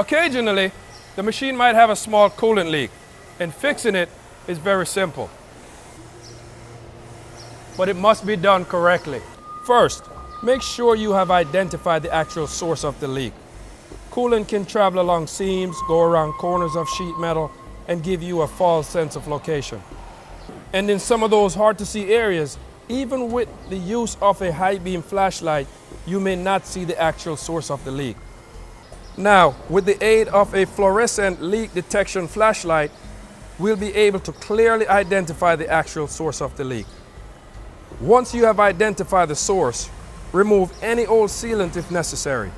Occasionally, the machine might have a small coolant leak, and fixing it is very simple. But it must be done correctly. First, make sure you have identified the actual source of the leak. Coolant can travel along seams, go around corners of sheet metal, and give you a false sense of location. And in some of those hard to see areas, even with the use of a high beam flashlight, you may not see the actual source of the leak. Now, with the aid of a fluorescent leak detection flashlight, we'll be able to clearly identify the actual source of the leak. Once you have identified the source, remove any old sealant if necessary.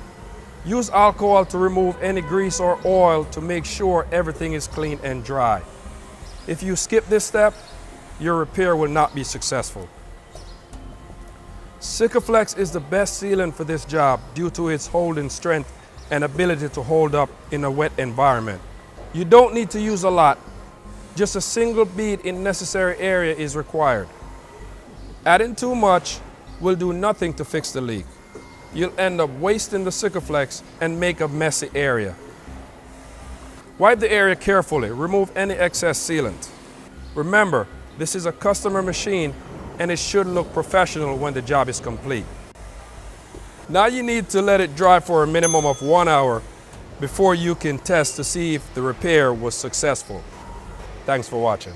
Use alcohol to remove any grease or oil to make sure everything is clean and dry. If you skip this step, your repair will not be successful. Sikaflex is the best sealant for this job due to its holding strength and ability to hold up in a wet environment. You don't need to use a lot. Just a single bead in necessary area is required. Adding too much will do nothing to fix the leak. You'll end up wasting the Sikaflex and make a messy area. Wipe the area carefully, remove any excess sealant. Remember, this is a customer machine and it should look professional when the job is complete. Now you need to let it dry for a minimum of one hour before you can test to see if the repair was successful. Thanks for watching.